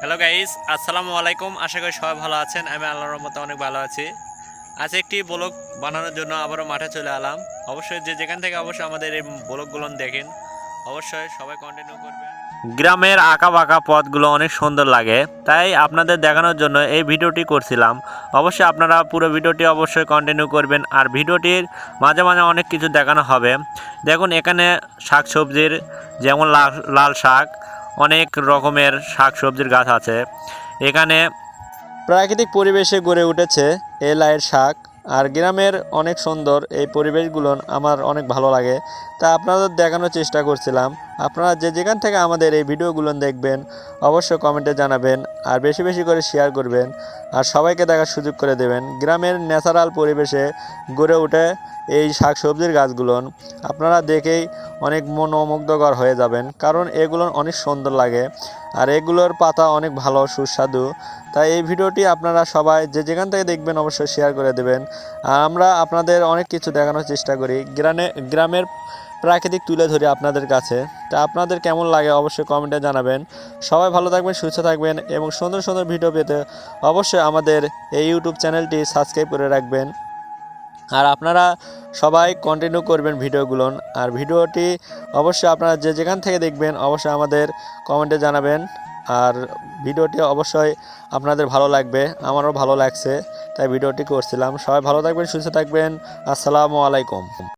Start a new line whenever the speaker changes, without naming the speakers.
Hello guys আসসালামু আলাইকুম আশা করি সবাই ভালো আছেন। আমি আল্লাহর রহমতে অনেক ভালো আছি। আজ একটি ব্লগ বানানোর জন্য আবারও মাঠে চলে এলাম। অবশ্যই যে যেখান থেকে অবশ্যই আমাদের এই ব্লগগুলো দেখেন, অবশ্যই সবাই কন্টিনিউ করবেন। গ্রামের আঁকা বাঁকা পথগুলো অনেক সুন্দর লাগে। তাই আপনাদের দেখানোর জন্য এই ভিডিওটি করছিলাম। অবশ্যই আপনারা পুরো ভিডিওটি অবশ্যই কন্টিনিউ করবেন আর ভিডিওটির মাঝে মাঝে অনেক কিছু দেখানো হবে। দেখুন, এখানে শাক সবজির যেমন লাল লাল শাক অনেক রকমের শাক সবজির গাছ আছে। এখানে প্রাকৃতিক পরিবেশে গড়ে উঠেছে এই লাইয়ের শাক, আর গ্রামের অনেক সুন্দর এই পরিবেশগুলো আমার অনেক ভালো লাগে। তা আপনাদের দেখানোর চেষ্টা করছিলাম। আপনারা যে যেখান থেকে আমাদের এই ভিডিওগুলো দেখবেন, অবশ্যই কমেন্টে জানাবেন আর বেশি বেশি করে শেয়ার করবেন আর সবাইকে দেখার সুযোগ করে দেবেন। গ্রামের ন্যাচারাল পরিবেশে গড়ে ওঠে এই শাক সবজির গাছগুলো। আপনারা দেখেই অনেক মনোমুগ্ধকর হয়ে যাবেন, কারণ এগুলো অনেক সুন্দর লাগে আর এগুলোর পাতা অনেক ভালো, সুস্বাদু। তাই এই ভিডিওটি আপনারা সবাই যে যেখান থেকে দেখবেন অবশ্যই শেয়ার করে দেবেন। আমরা আপনাদের অনেক কিছু দেখানোর চেষ্টা করি গ্রামে গ্রামের প্রাকৃতিক তুলে ধরি আপনাদের কাছে। তা আপনাদের কেমন লাগে অবশ্যই কমেন্টে জানাবেন। সবাই ভালো থাকবেন, সুস্থ থাকবেন এবং সুন্দর সুন্দর ভিডিও পেতে অবশ্যই আমাদের এই ইউটিউব চ্যানেলটি সাবস্ক্রাইব করে রাখবেন। আর আপনারা সবাই কন্টিনিউ করবেন ভিডিওগুলো। আর ভিডিওটি অবশ্যই আপনারা যে যেখান থেকে দেখবেন, অবশ্যই আমাদের কমেন্টে জানাবেন। আর ভিডিওটি অবশ্যই আপনাদের ভালো লাগবে, আমারও ভালো লাগছে, তাই ভিডিওটি করছিলাম। সবাই ভালো থাকবেন, সুস্থ থাকবেন। আসসালামু আলাইকুম।